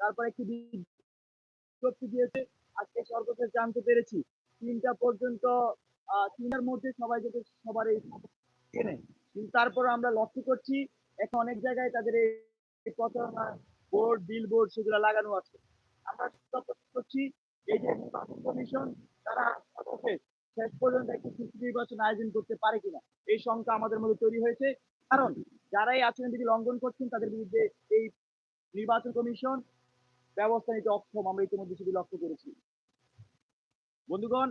তারপর একটি বিজ্ঞপ্তি দিয়েছে, আজকে সর্বশেষ জানতে পেরেছি। তিনটা পর্যন্ত তিনটার মধ্যে সবাই যাতে সবার এই কেনে কিন্তু তারপর আমরা লক্ষ্য করছি, এখন অনেক জায়গায় তাদের এই প্রচারণা, বোর্ড বিল বোর্ড সেগুলো লাগানো আছে। আমরা করছি, এই যে নির্বাচন কমিশন, তারা শেষ পর্যন্ত একটি সুষ্ঠু নির্বাচন আয়োজন করতে পারে কিনা, এই শঙ্কা আমাদের মধ্যে তৈরি হয়েছে। কারণ যারা এই আচরণবিধি লঙ্ঘন করছেন, তাদের বিরুদ্ধে এই নির্বাচন কমিশন ব্যবস্থা নিতে অক্ষম, আমরা ইতিমধ্যে সেটি লক্ষ্য করেছি। বন্ধুগণ,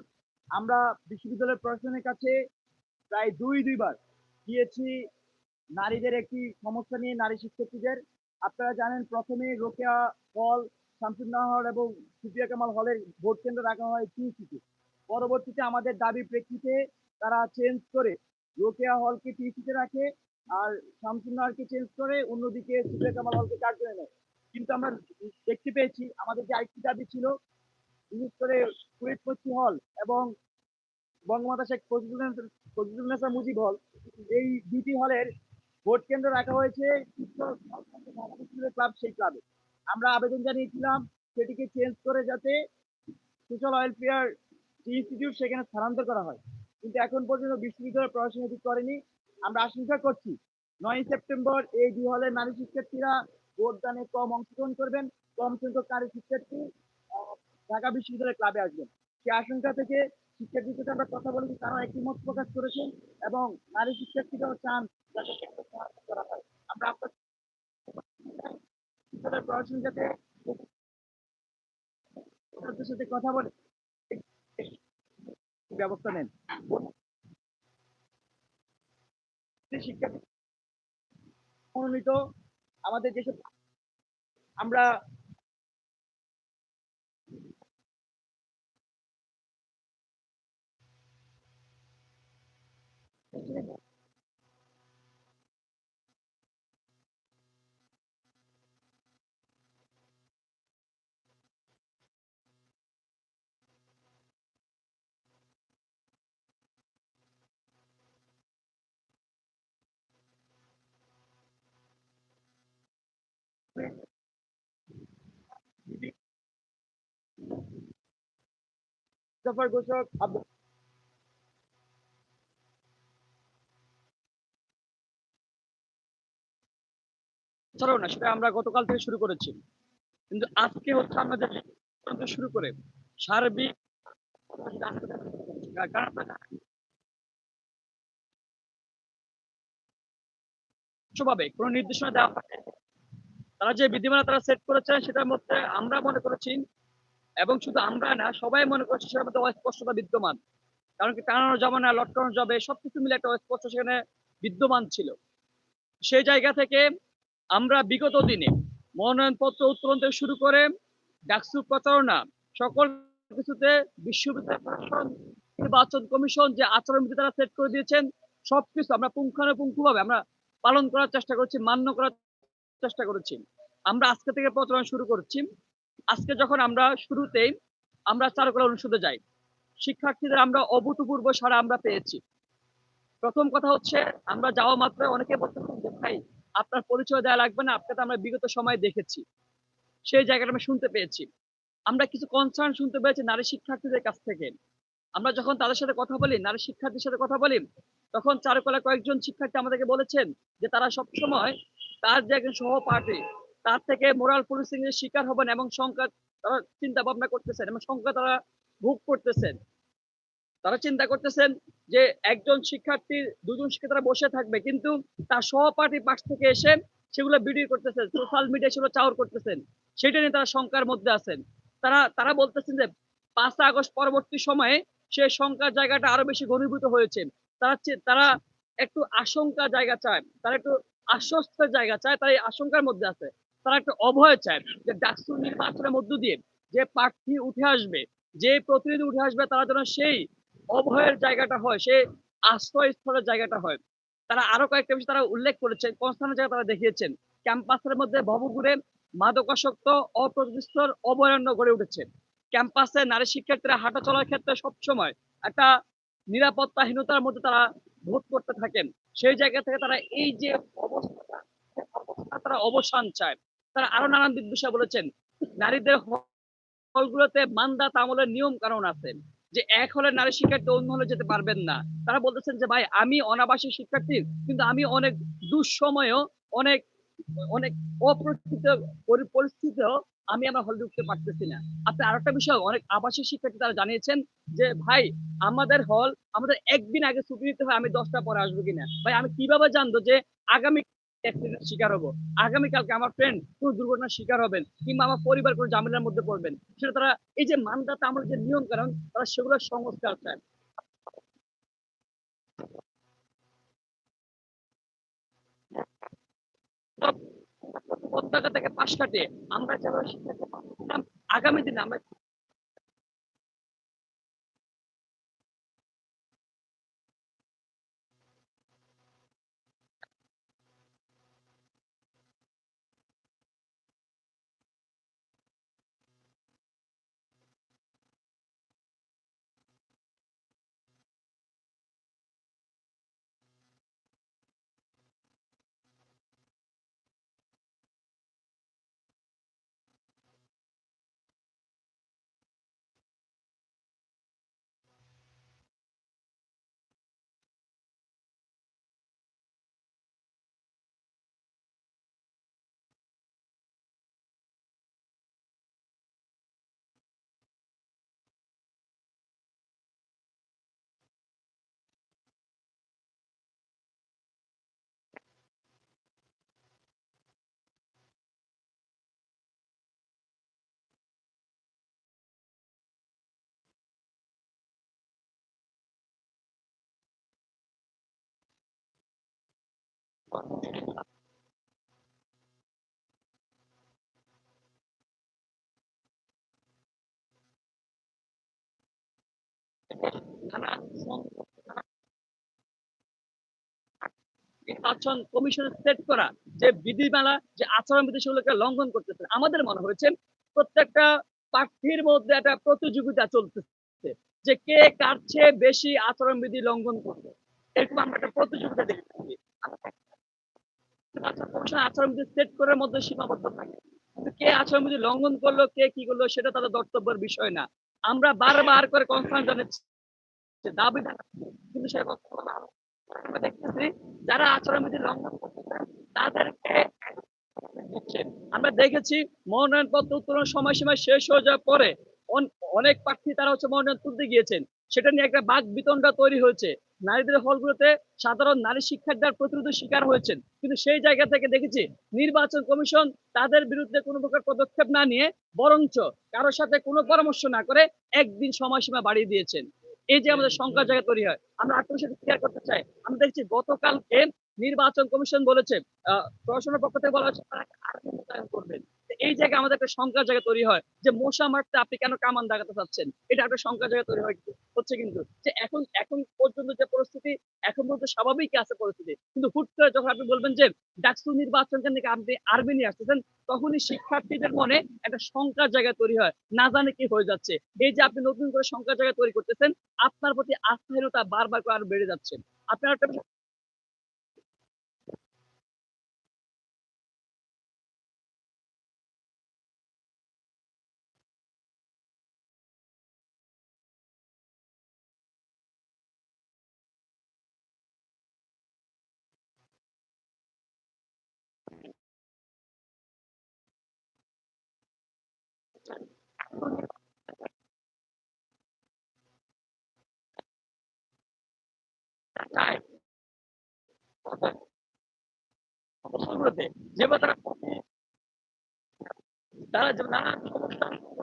আমরা বিশ্ববিদ্যালয় প্রশাসনের কাছে প্রায় দুই, দুইবার গিয়েছি নারীদের একটি সমস্যা নিয়ে, নারী শিক্ষার্থীদের। আপনারা জানেন, প্রথমে রোকেয়া হল শামসুন্নাহর এবং সুফিয়া কামাল হলের ভোট কেন্দ্র রাখা হয় টিসিতে পরবর্তীতে আমাদের দাবি প্রেক্ষিতে তারা চেঞ্জ করে রোকেয়া হলকে টিসিতে রাখে আর শামসুন্নাহরকে চেঞ্জ করে অন্যদিকে সুফিয়া কামাল হলকে কার্যক্রমে নেয়। কিন্তু আমরা দেখতে পেয়েছি, আমাদের যে আরেকটি দাবি ছিল, বিশেষ করে কুয়েতপত্তি হল এবং বঙ্গমাতা শেখ ফজলুন্নেসা মুজিব হল, এই দুটি হলের ভোট কেন্দ্র রাখা হয়েছে ক্লাব, সেই ক্লাবে। আমরা আবেদন জানিয়েছিলাম সেটিকে চেঞ্জ করে যাতে সোশ্যাল ওয়েলফেয়ার ইনস্টিটিউট সেখানে স্থানান্তর করা হয়। কিন্তু এখন পর্যন্ত বিশ্ববিদ্যালয় প্রশাসন এটি করেনি। আমরা আশঙ্কা করছি নয় সেপ্টেম্বর এই দুই হলের নারী শিক্ষার্থীরা ভোটদানে কম অংশগ্রহণ করবেন, কম সংখ্যক নারী শিক্ষার্থী ঢাকা বিশ্ববিদ্যালয় ক্লাবে আসবেন। সেই আশঙ্কা থেকে শিক্ষার্থীদের সাথে আমরা কথা বলেছি তারা একটি মত প্রকাশ করেছেন এবং নারী শিক্ষার্থীরাও চান যাতে আমরা আপনার প্রশাসন যাতে সাথে কথা বলে ব্যবস্থা নেন। শিক্ষার্থী মনোনীত আমাদের যেসব আমরা ঘোষক ছাড়াও না, সেটা আমরা গতকাল থেকে শুরু করেছি। কিন্তু আজকে হচ্ছে তদন্ত শুরু করে সার্বিক কোনো নির্দেশনা দেওয়া হয় তারা যে বিধিমালা তারা সেট করেছেন সেটার মধ্যে আমরা মনে করেছি এবং শুধু আমরা না, সবাই মনে করছে সেটার মধ্যে অস্পষ্টতা বিদ্যমান। কারণ কি টানানো যাবে না, লটকানো যাবে, সবকিছু মিলে একটা অস্পষ্ট সেখানে বিদ্যমান ছিল। সেই জায়গা থেকে আমরা বিগত দিনে মনোনয়নপত্র উত্তোলন থেকে শুরু করে ডাকসু প্রচারণা, সকল কিছুতে বিশ্ববিদ্যালয় নির্বাচন কমিশন যে আচরণবিধি তারা সেট করে দিয়েছেন, সবকিছু আমরা পুঙ্খানুপুঙ্খ ভাবে আমরা পালন করার চেষ্টা করছি, মান্য করার চেষ্টা করেছি। আমরা আজকে থেকে প্রচারণা শুরু করছি। আজকে যখন আমরা শুরুতেই আমরা চারুকলা অনুষদে যাই, শিক্ষার্থীদের আমরা অভূতপূর্ব সারা আমরা পেয়েছি। প্রথম কথা হচ্ছে, আমরা যাওয়া মাত্র অনেকে বলতেছেন যে, ভাই, আপনার পরিচয় দেওয়া লাগবে না, আপনাকে আমরা বিগত সময় দেখেছি। সেই জায়গাটা আমরা শুনতে পেয়েছি। আমরা কিছু কনসার্ন শুনতে পেয়েছি নারী শিক্ষার্থীদের কাছ থেকে। আমরা যখন তাদের সাথে কথা বলি, নারী শিক্ষার্থীর সাথে কথা বলি, তখন চারুকলা কয়েকজন শিক্ষার্থী আমাদেরকে বলেছেন যে, তারা সবসময় তার যে একজন সহপাঠী, তার থেকে মোরাল পুলিশিং এর শিকার হবেন এবং সংখ্যা তারা চিন্তা ভাবনা করতেছেন এবং সংখ্যা তারা ভোগ করতেছেন। তারা চিন্তা করতেছেন যে একজন শিক্ষার্থী দুজন শিক্ষার্থীরা বসে থাকবে, কিন্তু তার সহপাঠী পাশ থেকে এসে সেগুলো ভিডিও করতেছেন সোশ্যাল মিডিয়া সেগুলো চাওয়ার করতেছেন। সেটা নিয়ে তারা শঙ্কার মধ্যে আছেন। তারা তারা বলতেছেন যে পাঁচ আগস্ট পরবর্তী সময়ে সে সংখ্যার জায়গাটা আরও বেশি ঘনীভূত হয়েছে। তারা তারা একটু আশঙ্কা জায়গা চায়। তারা একটু আশ্বস্তের জায়গা চায়, তারা এই আশঙ্কার মধ্যে আছে। তারা একটু অভয় চায় যে ডাকসু নির্বাচনের মধ্য দিয়ে যে প্রার্থী উঠে আসবে, যে প্রতিনিধি উঠে আসবে, তারা যেন সেই অভয়ের জায়গাটা হয় সে আশ্রয় স্থলের জায়গাটা হয়। তারা আরও কয়েকটা বিষয় তারা উল্লেখ করেছেন, কনস্থানের জায়গা তারা দেখিয়েছেন। ক্যাম্পাসের মধ্যে ভবঘুরে মাদকাসক্ত অপ্রতিষ্ঠর অভয়ারণ্য গড়ে উঠেছে। ক্যাম্পাসে নারী শিক্ষার্থীরা হাঁটা চলার ক্ষেত্রে সবসময় একটা নিরাপত্তাহীনতার মধ্যে তারা ভোগ করতে থাকেন। সেই জায়গা থেকে তারা এই যে অবস্থা তারা অবসান চায়। তারা আরও নানান বিষয় বলেছেন, নারীদের হলগুলোতে মান্দাত আমলের নিয়ম কানুন আছে যে এক হলে নারী শিক্ষার্থী, অন্য হলে যেতে পারবেন না। তারা বলতেছেন যে, ভাই, আমি অনাবাসিক শিক্ষার্থী, কিন্তু আমি অনেক দুঃসময়েও, অনেক অনেক অপ্রস্তুত পরি- পরিস্থিতিতেও আমি আমার হল ঢুকতে পারতেছি না। আপনি আরেকটা বিষয় অনেক আবাসিক শিক্ষার্থী তারা জানিয়েছেন যে ভাই আমাদের হল আমাদের একদিন আগে ছুটি নিতে হয় আমি দশটা পরে আসব কিনা? ভাই আমি কীভাবে জানব যে আগামী শিকার হব? আগামীকালকে আমার ফ্রেন্ড কোন দুর্ঘটনার শিকার হবেন কিংবা আমার পরিবার কোনো ঝামেলার মধ্যে পড়বেন? সেটা তারা এই যে মানদাতা আমার যে নিয়ম কারণ তারা সেগুলো সংস্কার চায়। পতাকা থেকে পাশ কাটিয়ে আমরা যারা আগামী দিনে আমরা নির্বাচন কমিশনের সেট করা যে বিধিমালা যে আচরণ বিধি সেগুলোকে লঙ্ঘন করতেছে। আমাদের মনে হয়েছে প্রত্যেকটা প্রার্থীর মধ্যে একটা প্রতিযোগিতা চলতেছে যে কে কার বেশি আচরণ বিধি লঙ্ঘন করবে এরকম আমরা একটা প্রতিযোগিতা দেখতেছি আচরণ সেট করার মধ্যে সীমাবদ্ধ থাকে। কে লঙ্ঘন করল, কে কি করল, সেটা তাদের বিষয় না। আমরা বারবার করে জানাচ্ছি দাবি কিন্তু সে দেখতেছি যারা লঙ্ঘন তাদেরকে আমরা দেখেছি মনোনয়ন পত্র উত্তোলনের সময়সীমা শেষ হয়ে যাওয়ার পরে অনেক প্রার্থী তারা হচ্ছে মনোনয়ন তুলতে গিয়েছেন। সেটা নিয়ে একটা বাক বিতণ্ডা তৈরি হয়েছে। নারীদের হলগুলোতে সাধারণ নারী শিক্ষার্থীরা প্রতিরোধের শিকার হয়েছেন। কিন্তু সেই জায়গা থেকে দেখেছি, নির্বাচন কমিশন তাদের বিরুদ্ধে কোনো প্রকার পদক্ষেপ না নিয়ে বরঞ্চ কারোর সাথে কোনো পরামর্শ না করে একদিন সময়সীমা বাড়িয়ে দিয়েছেন। এই যে আমাদের সংখ্যার জায়গা তৈরি হয়, আমরা আত্মীয় সাথে ক্লিয়ার করতে চাই। আমরা দেখছি গতকালকে নির্বাচন কমিশন বলেছে প্রশাসনের পক্ষ থেকে বলা হচ্ছে এই জায়গায় আমাদের একটা সংখ্যার জায়গা তৈরি হয় যে মশা মারতে আপনি কেন কামান দাগাতে চাচ্ছেন? এটা একটা সংখ্যার জায়গা তৈরি হয় হচ্ছে কিন্তু যে এখন এখন পর্যন্ত যে পরিস্থিতি, এখন পর্যন্ত স্বাভাবিক আছে পরিস্থিতি। কিন্তু হুট করে যখন আপনি বলবেন যে ডাকসু নির্বাচন কেন্দ্রে আপনি আর্মি নিয়ে আসতেছেন, তখনই শিক্ষার্থীদের মনে একটা সংখ্যার জায়গা তৈরি হয়। না জানে কি হয়ে যাচ্ছে। এই যে আপনি নতুন করে সংখ্যার জায়গা তৈরি করতেছেন, আপনার প্রতি আস্থাহীনতা বারবার করে আরও বেড়ে যাচ্ছে। আপনার একটা তারা যে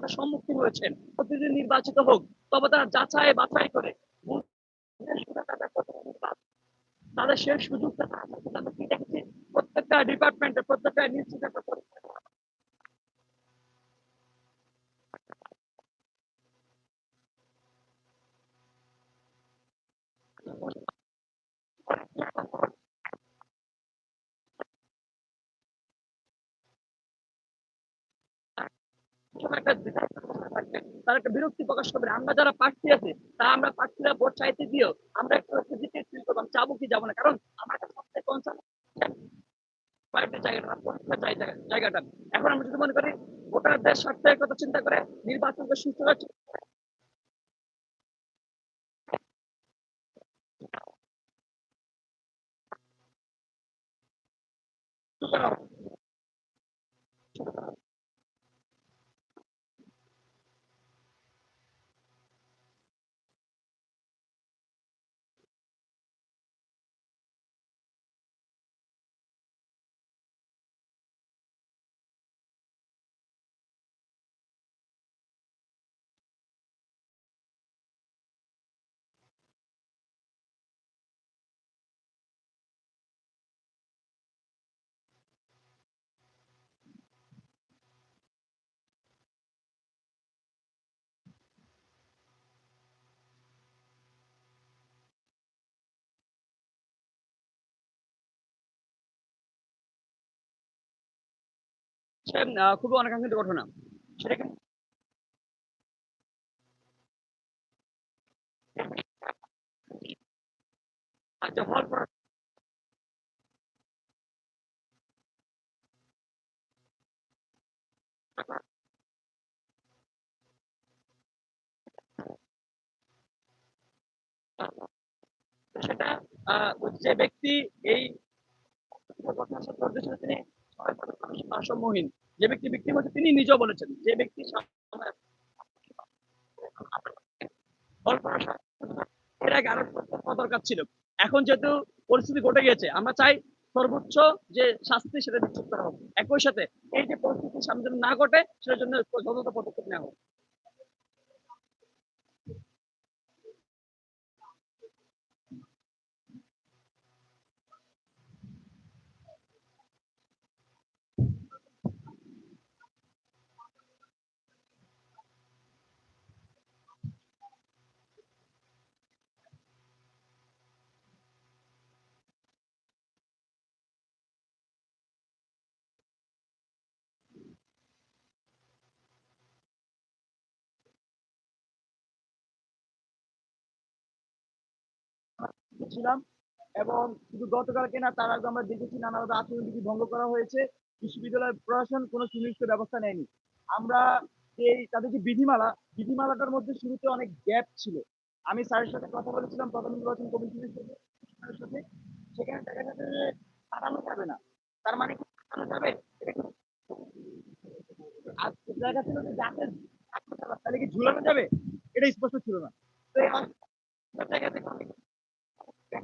সম্মুখীন হয়েছেন নির্বাচিত হোক তবে তারা যাচাই বাছাই করে তাদের সেই সুযোগটা প্রত্যেকটা ডিপার্টমেন্টে প্রত্যেকটা নিশ্চিত একটা পরীক্ষা করা। সবসময় একটা দ্বিধার অবস্থা থাকবে। তারা একটা বিরক্তি প্রকাশ করবে আমরা যারা প্রার্থী আছে তা আমরা প্রার্থীরা ভোট চাইতে দিও আমরা একটু হেজিটেট ফিল করব, আমি যাব কি যাব না? কারণ আমার কাছে সবচেয়ে কনসার্ন জায়গাটা এখন আমরা যদি মনে করি ভোটারদের স্বার্থের কথা চিন্তা করে নির্বাচনকে সুস্থ করা খুবই অনাকাঙ্ক্ষিত ঘটনা। সেটা আচ্ছা সেটা যে ব্যক্তি এই ঘটনার সাথে তিনি যে ব্যক্তি হচ্ছে তিনি নিজেও বলেছেন, যে ব্যক্তি এর আগে দরকার ছিল। এখন যেহেতু পরিস্থিতি ঘটে গেছে আমরা চাই সর্বোচ্চ যে শাস্তি সেটা নিশ্চিত করা হোক। একই সাথে এই যে পরিস্থিতি সামনে না ঘটে সেটার জন্য যথাযথ পদক্ষেপ নেওয়া হোক। ছিলাম এবং শুধু গতকালকে না তার আগে আমরা দেখেছি নানাভাবে আচরণবিধি ভঙ্গ করা হয়েছে। বিশ্ববিদ্যালয় প্রশাসন কোনো সুনির্দিষ্ট ব্যবস্থা নেয়নি। আমরা এই তাদের যে বিধিমালা বিধিমালাটার মধ্যে শুরুতে অনেক গ্যাপ ছিল। আমি স্যারের সাথে কথা বলেছিলাম প্রধান নির্বাচন কমিশনের সাথে সেখানে দেখা যাচ্ছে যে হারানো যাবে না। তার মানে কি হারানো যাবে? দেখা ছিল যে যাবে, তাহলে কি ঝুলানো যাবে? এটা স্পষ্ট ছিল না। তো অনেক জায়গা থেকে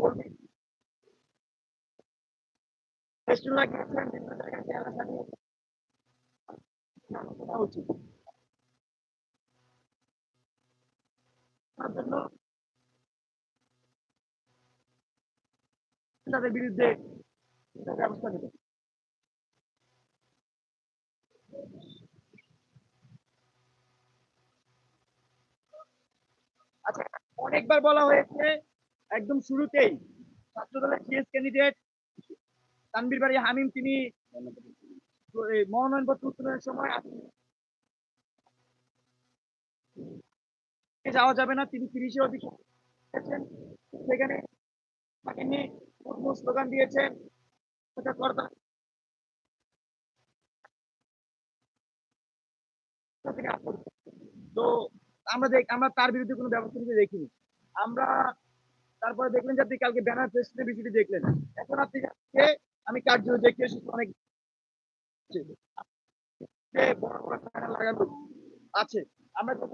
কর্মী পেস্টুন লাগিয়েছেন বিভিন্ন জায়গায় চেহারা সাজিয়ে করা উচিত তার জন্য তাদের বিরুদ্ধে ব্যবস্থা নেবে আচ্ছা অনেকবার বলা হয়েছে একদম শুরুতেই ছাত্র দলের জিএস ক্যান্ডিডেট তানবির বাড়ি, হামিম, তিনি মনোনয়নপত্র উত্তোলনের সময় যাওয়া যাবে না, তিনি সেখানে স্লোগান দিয়েছেন আপত্তি। তো আমরা দেখ, আমরা তার বিরুদ্ধে কোনো ব্যবস্থা নিতে দেখিনি। আমরা তারপরে দেখলেন যে আপনি কালকে ব্যানার প্রেসিডেন্ট বিষয়টি দেখলেন। এখন আপনি আমি কার্য দেখে এসেছি অনেক বড় বড় লাগানো আছে। আমরা যত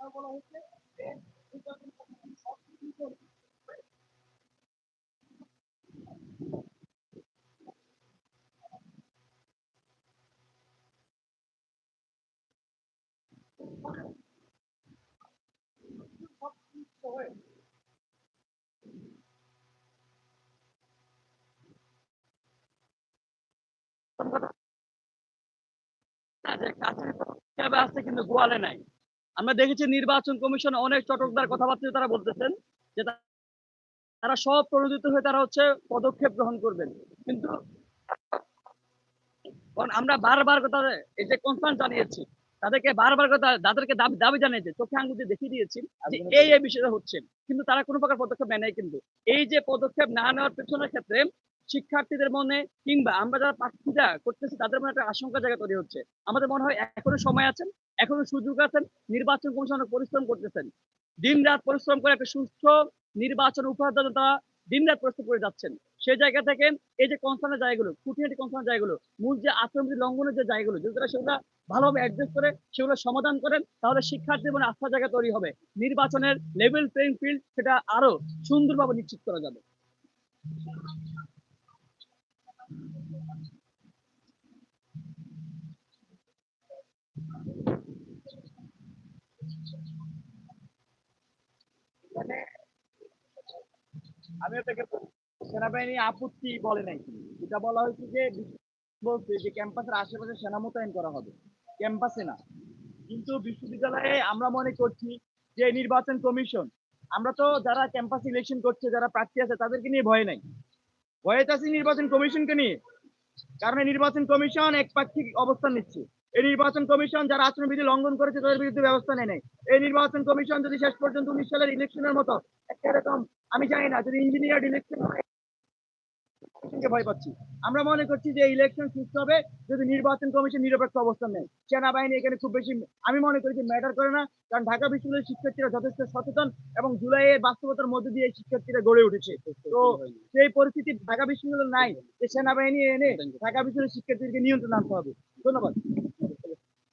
বড় বীর জায়গা যে আছে কিন্তু গোয়ালে নাই। আমরা দেখেছি নির্বাচন কমিশন অনেক চটকদার কথাবার্তা তারা বলতেছেন যে তারা সব প্রণোদিত হয়ে তারা হচ্ছে পদক্ষেপ গ্রহণ করবেন। কিন্তু কারণ আমরা বারবার কথা এই যে কনসার্ন জানিয়েছি তাদেরকে বারবার কথা তাদেরকে দাবি দাবি জানিয়েছে চোখে আঙ্গুল দিয়ে দেখিয়ে দিয়েছি যে এই এই বিষয়টা হচ্ছে। কিন্তু তারা কোনো প্রকার পদক্ষেপ নেয় নাই কিন্তু। এই যে পদক্ষেপ না নেওয়ার পেছনের ক্ষেত্রে শিক্ষার্থীদের মনে কিংবা আমরা যারা প্রার্থীরা করতেছি তাদের মনে একটা আশঙ্কা জায়গা তৈরি হচ্ছে। আমাদের মনে হয় এখনও সময় আছেন এখনও সুযোগ আছেন, নির্বাচন কমিশন পরিশ্রম করতেছেন। দিন রাত পরিশ্রম করে একটা সুস্থ নির্বাচন উপহার দেওয়ার তারা দিন রাত পরিশ্রম করে যাচ্ছেন। সেই জায়গা থেকে এই যে কনসার্নের জায়গাগুলো খুঁটিনাটি কনসার্নের জায়গাগুলো, মূল যে আচরণবিধি লঙ্ঘনের যে জায়গাগুলো, যদি তারা সেগুলো ভালোভাবে অ্যাডজাস্ট করে, সেগুলো সমাধান করেন, তাহলে শিক্ষার্থীর মনে আস্থা জায়গা তৈরি হবে। নির্বাচনের লেভেল প্লেইং ফিল্ড সেটা আরও সুন্দরভাবে নিশ্চিত করা যাবে। আমি আপনাকে সেনাবাহিনী আপত্তি বলে নাই। যেটা বলা হয়েছে যে বলছে যে ক্যাম্পাসের আশেপাশে সেনা মোতায়েন করা হবে। ক্যাম্পাসে না। কিন্তু বিশ্ববিদ্যালয়ে আমরা মনে করছি যে নির্বাচন কমিশন, আমরা তো যারা ক্যাম্পাস ইলেকশন করছে, যারা প্রার্থী আছে, তাদেরকে নিয়ে ভয় নাই। ভয়ে আছে নির্বাচন কমিশনকে নিয়ে। কারণ নির্বাচন কমিশন একপাক্ষিক অবস্থান নিচ্ছে। এই নির্বাচন কমিশন যারা আচরণবিধি লঙ্ঘন করেছে, তাদের বিরুদ্ধে ব্যবস্থা নেয় নাই। এই নির্বাচন কমিশন যদি শেষ পর্যন্ত উনিশ সালের ইলেকশনের মতো একটা এরকম, আমি জানি না, যদি ইঞ্জিনিয়ার ইলেকশন ভয় পাচ্ছি। আমরা মনে করছি যে ইলেকশন সুস্থ হবে যদি নির্বাচন কমিশন নিরপেক্ষ অবস্থান নেয়। সেনাবাহিনী এখানে খুব বেশি, আমি মনে করি যে ম্যাটার করে না, কারণ ঢাকা বিশ্ববিদ্যালয়ের শিক্ষার্থীরা যথেষ্ট সচেতন এবং জুলাইয়ের বাস্তবতার মধ্যে দিয়ে শিক্ষার্থীরা গড়ে উঠেছে। তো সেই পরিস্থিতি ঢাকা বিশ্ববিদ্যালয় নাই যে সেনাবাহিনী এনে ঢাকা বিশ্ববিদ্যালয়ের শিক্ষার্থীদেরকে নিয়ন্ত্রণ আনতে হবে। ধন্যবাদ।